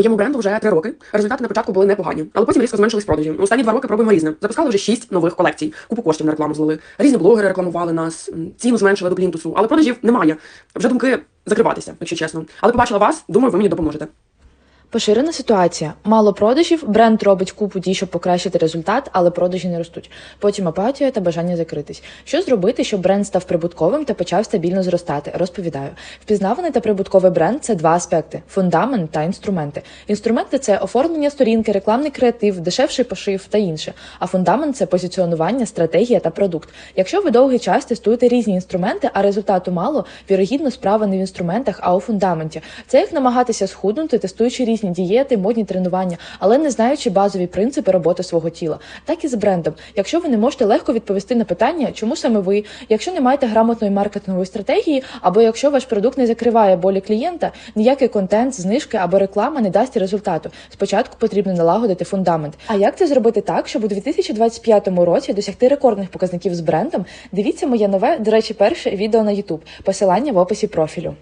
Моєму бренду вже три роки. Результати на початку були непогані, але потім різко зменшились продажі. Останні два роки пробуємо різне. Запускали вже шість нових колекцій. Купу коштів на рекламу злили. Різні блогери рекламували нас, ціну зменшили до плінтусу, але продажів немає. Вже думки закриватися, якщо чесно. Але побачила вас, думаю, ви мені допоможете. Поширена ситуація. Мало продажів, бренд робить купу дій, щоб покращити результат, але продажі не ростуть. Потім апатія та бажання закритись. Що зробити, щоб бренд став прибутковим та почав стабільно зростати? Розповідаю. Впізнаваний та прибутковий бренд це два аспекти: фундамент та інструменти. Інструменти це оформлення сторінки, рекламний креатив, дешевший пошив та інше. А фундамент це позиціонування, стратегія та продукт. Якщо ви довгий час тестуєте різні інструменти, а результату мало, вірогідно справа не в інструментах, а у фундаменті. Це як намагатися схуднути, тестуючи різні дієти, модні тренування, але не знаючи базові принципи роботи свого тіла. Так і з брендом. Якщо ви не можете легко відповісти на питання, чому саме ви, якщо не маєте грамотної маркетингової стратегії, або якщо ваш продукт не закриває болі клієнта, ніякий контент, знижки або реклама не дасть результату. Спочатку потрібно налагодити фундамент. А як це зробити так, щоб у 2025 році досягти рекордних показників з брендом? Дивіться моє нове, до речі, перше відео на YouTube. Посилання в описі профілю.